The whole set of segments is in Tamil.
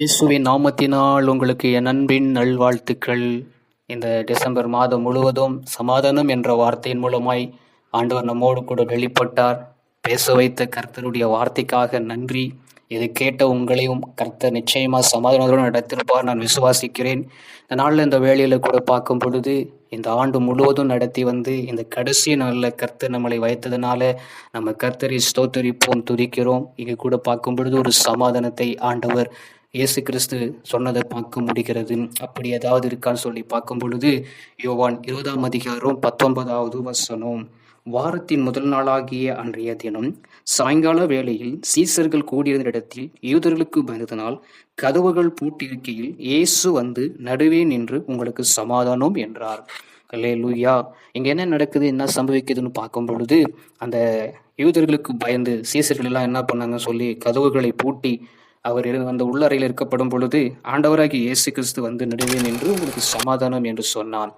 இயேசுவின் நாமத்தினால் உங்களுக்கு என் அன்பின் நல்வாழ்த்துக்கள். இந்த டிசம்பர் மாதம் முழுவதும் சமாதானம் என்ற வார்த்தையின் மூலமாய் ஆண்டவர் நம்மோடு கூட வெளிப்பட்டார். பேச வைத்த கர்த்தருடைய வார்த்தைக்காக நன்றி. இதை கேட்ட உங்களையும் கர்த்தர் நிச்சயமாக சமாதானத்துடன் நடத்திருப்பார். நான் விசுவாசிக்கிறேன். இந்த நாளில் இந்த வேலையில் கூட பார்க்கும் பொழுது இந்த ஆண்டு முழுவதும் நடத்தி வந்து இந்த கடைசி நாளில் கர்த்தர் நம்மளை வைத்ததுனால நம்ம கர்த்தரை ஸ்தோத்தரிப்போம் துதிக்கிறோம். இங்கே கூட பார்க்கும் பொழுது ஒரு சமாதானத்தை ஆண்டவர் இயேசு கிறிஸ்து சொன்னதை பார்க்க முடிகிறது. அப்படி ஏதாவது இருக்கான்னு சொல்லி பார்க்கும் பொழுது யோவான் இருபதாம் அதிகாரம் பத்தொன்பதாவது வசனம். வாரத்தின் முதல் நாளாகிய அன்றைய தினம் சாயங்கால வேளையில் சீசர்கள் கூடியிருந்த இடத்தில் யூதர்களுக்கு பயந்ததனால் கதவுகள் பூட்டியிருக்கையில் இயேசு வந்து நடுவே நின்று உங்களுக்கு சமாதானம் என்றார். அல்லே லூயா இங்க என்ன நடக்குது என்ன சம்பவிக்குதுன்னு பார்க்கும் பொழுது அந்த யூதர்களுக்கு பயந்து சீசர்கள் எல்லாம் என்ன பண்ணாங்கன்னு சொல்லி கதவுகளை பூட்டி அவர் இரு- அந்த உள்ளறையில் இருக்கப்படும் பொழுது ஆண்டவராகி இயேசு கிறிஸ்து வந்து நடுவே நின்று உங்களுக்கு சமாதானம் என்று சொன்னான்.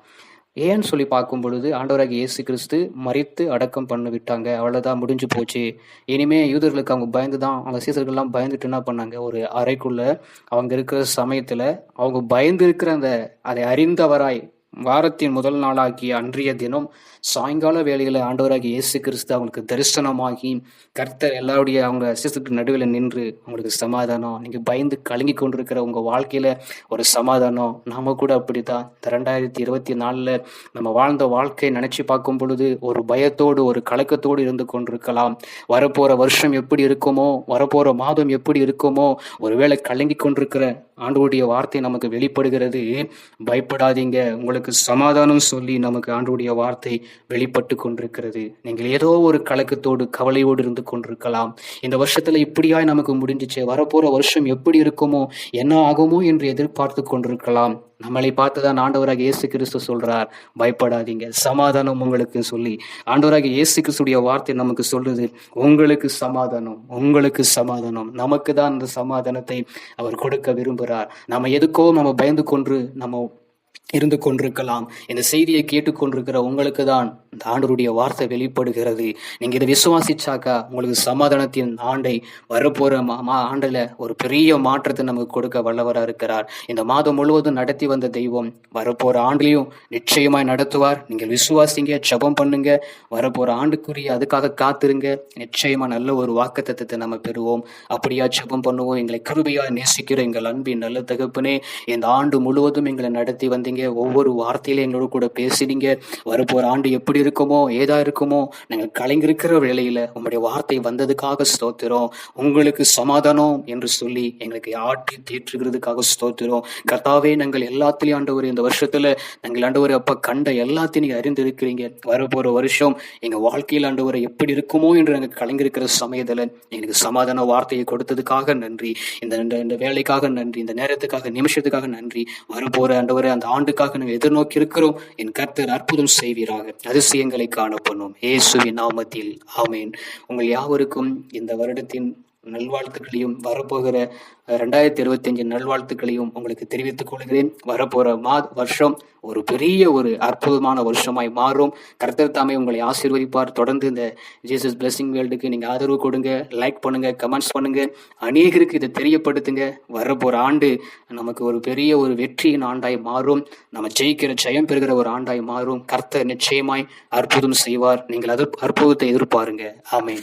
ஏன்னு சொல்லி பார்க்கும் பொழுது ஆண்டவராகி இயேசு கிறிஸ்து மறித்து அடக்கம் பண்ண விட்டாங்க. அவ்வளோதான் முடிஞ்சு போச்சு. இனிமே யூதர்களுக்கு அவங்க பயந்து தான் அவங்க சீசர்கள்லாம் பயந்துட்டு என்ன பண்ணாங்க? ஒரு அறைக்குள்ள அவங்க இருக்கிற சமயத்தில் அவங்க பயந்து இருக்கிற அந்த அதை அறிந்தவராய் வாரத்தின் முதல் நாளாகிய அன்றைய தினம் சாயங்கால வேலையில் ஆண்டவராகிய இயேசு கிறிஸ்து அவங்களுக்கு தரிசனமாகி கர்த்தர் எல்லாருடைய அவங்க சிசுக்கு நடுவில் நின்று அவங்களுக்கு சமாதானம் நீங்கள் பயந்து கலங்கி கொண்டிருக்கிற உங்க வாழ்க்கையில ஒரு சமாதானம். நாம கூட அப்படிதான் இந்த ரெண்டாயிரத்தி இருபத்தி நாலில் நம்ம வாழ்ந்த வாழ்க்கையை நினைச்சு பார்க்கும் பொழுது ஒரு பயத்தோடு ஒரு கலக்கத்தோடு இருந்து கொண்டிருக்கலாம். வரப்போற வருஷம் எப்படி இருக்குமோ வரப்போற மாதம் எப்படி இருக்குமோ ஒருவேளை கலங்கி கொண்டிருக்கிற ஆண்டவருடைய வார்த்தை நமக்கு வெளிப்படுகிறது. பயப்படாதீங்க. உங்களுக்கு சமாதானம் சொல்லி நமக்கு ஆண்டவருடைய வார்த்தை வெளிப்பட்டு கொண்டிருக்கிறது. நீங்கள் ஏதோ ஒரு கலக்கத்தோடு கவலையோடு இருந்து கொண்டிருக்கலாம். இந்த வருஷத்துல இப்படியாய் நமக்கு முடிஞ்சிச்சு. வரப்போற வருஷம் எப்படி இருக்குமோ என்ன ஆகுமோ என்று எதிர்பார்த்து கொண்டிருக்கலாம். நம்மளை பார்த்துதான் ஆண்டவராக இயேசு கிறிஸ்து சொல்றார். பயப்படாதீங்க. சமாதானம் உங்களுக்கு சொல்லி ஆண்டவராக இயேசு கிறிஸ்துடைய வார்த்தை நமக்கு சொல்லுது. உங்களுக்கு சமாதானம் உங்களுக்கு சமாதானம். நமக்கு தான் அந்த சமாதானத்தை அவர் கொடுக்க விரும்புகிறார் நம்ம எதுக்கோ நம்ம பயந்து கொண்டு நம்ம இருந்து கொண்டிருக்கலாம். இந்த செய்தியை கேட்டுக்கொண்டிருக்கிற உங்களுக்கு தான் இந்த ஆண்டருடைய வார்த்தை வெளிப்படுகிறது. நீங்க இதை விசுவாசிச்சாக்கா உங்களுக்கு சமாதானத்தின் ஆண்டை வரப்போற மா மா- ஆண்டுல ஒரு பெரிய மாற்றத்தை நமக்கு கொடுக்க வல்லவராக இருக்கிறார். இந்த மாதம் முழுவதும் நடத்தி வந்த தெய்வம் வரப்போற ஆண்டுலையும் நிச்சயமாய் நடத்துவார். நீங்கள் விசுவாசிங்க ஜபம் பண்ணுங்க வரப்போற ஆண்டுக்குரிய அதுக்காக காத்திருங்க. நிச்சயமா நல்ல ஒரு வாக்குத்தத்தத்தை நம்ம பெறுவோம். அப்படியா ஜபம் பண்ணுவோம். எங்களை கிருபையா நேசிக்கிற எங்கள் அன்பின் நல்ல தகப்பனே இந்த ஆண்டு முழுவதும் எங்களை நடத்தி வந்தீங்க ஒவ்வொரு வார்த்தையில எங்களோட கூட பேசினீங்க. வரப்போற ஆண்டு எப்படி இருக்குமோ ஏதா இருக்குமோ நாங்கள் கலைஞருக்கிற வேலையில் உங்களுடைய வார்த்தை வந்ததுக்காக ஸ்தோத்திரம். உங்களுக்கு சமாதானம் என்று சொல்லி எங்களுக்கு ஆட்டி தீற்றுகிறதுக்காக ஸ்தோத்திரம். கர்த்தாவே நாங்கள் எல்லாத்திலையும் ஆண்டவர் இந்த வருஷத்துல நாங்கள் ஆண்டவர் அப்ப கண்ட எல்லாத்தையும் நீங்க அறிந்திருக்கிறீங்க. வரப்போற வருஷம் எங்க வாழ்க்கையில் ஆண்டவர் எப்படி இருக்குமோ என்று நாங்கள் கலைஞருக்கிற சமயத்துல எங்களுக்கு சமாதான வார்த்தையை கொடுத்ததுக்காக நன்றி. இந்த இந்த- இந்த வேலைக்காக நன்றி இந்த நேரத்துக்காக நிமிஷத்துக்காக நன்றி. வரப்போற ஆண்டவர் அந்த ஆண்டுக்காக நாங்கள் எதிர்நோக்கி இருக்கிறோம். என் கர்த்தர் அற்புதம் செய்வீராக. அதிசயங்களை காணப்படும் இயேசுவின் நாமத்தில். ஆமேன். உங்கள் யாவருக்கும் இந்த வருடத்தின் நல்வாழ்த்துக்களையும் வரப்போகிற ரெண்டாயிரத்தி இருபத்தஞ்சு நல்வாழ்த்துக்களையும் உங்களுக்கு தெரிவித்துக் கொள்கிறேன். வரப்போற மா வருஷம் ஒரு பெரிய ஒரு அற்புதமான வருஷமாய் மாறும். கர்த்தர் தாமே உங்களை ஆசீர்வதிப்பார். தொடர்ந்து இந்த ஜீசஸ் பிளஸிங் வேர்ல்டுக்கு நீங்க ஆதரவு கொடுங்க லைக் பண்ணுங்க கமெண்ட்ஸ் பண்ணுங்க. அநேகருக்கு இதை தெரியப்படுத்துங்க. வரப்போற ஆண்டு நமக்கு ஒரு பெரிய ஒரு வெற்றியின் ஆண்டாய் மாறும். நம்ம ஜெயிக்கிற ஜெயம் பெறுகிற ஒரு ஆண்டாய் மாறும். கர்த்தர் நிச்சயமாய் அற்புதம் செய்வார். நீங்கள் அது அற்புதத்தை எதிர்பாருங்க. ஆமென்.